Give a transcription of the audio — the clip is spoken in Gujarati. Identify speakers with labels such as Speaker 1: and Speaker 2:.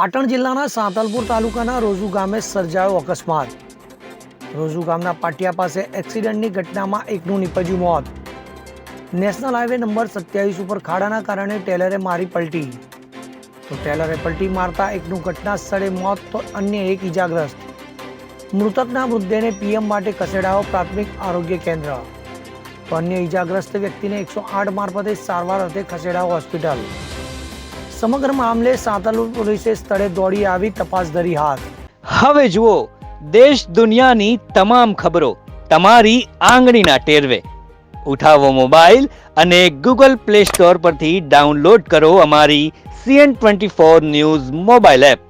Speaker 1: પાટણ જિલ્લાના સાંતલપુર તાલુકાના રોજુ ગામે સર્જાયો અકસ્માત. રોજુ ગામના પાટિયા પાસે એક્સિડન્ટની ઘટનામાં એકનું નીપજ્યું મોત. નેશનલ હાઈવે નંબર સત્યાવીસ ઉપર ખાડાના કારણે ટેલરે મારી પલટી. તો ટેલરે પલટી મારતા એકનું ઘટના સ્થળે મોત, તો અન્ય એક ઈજાગ્રસ્ત. મૃતકના મૃતદેહને પીએમ માટે ખસેડાયો પ્રાથમિક આરોગ્ય કેન્દ્ર. તો અન્ય ઈજાગ્રસ્ત વ્યક્તિને એકસો આઠ મારફતે સારવાર અર્થે ખસેડાયો હોસ્પિટલ. સમગ્ર મામલે સાંતાલુ પોલીસે સ્થળે દોડી આવી તપાસ ધરી હાથ.
Speaker 2: હવે જુઓ, દેશ દુનિયાની તમામ ખબરો તમારી આંગળીના ટેરવે. ઉઠાવો મોબાઈલ અને ગૂગલ પ્લે સ્ટોર પરથી ડાઉનલોડ કરો અમારી CN twenty four news mobile app.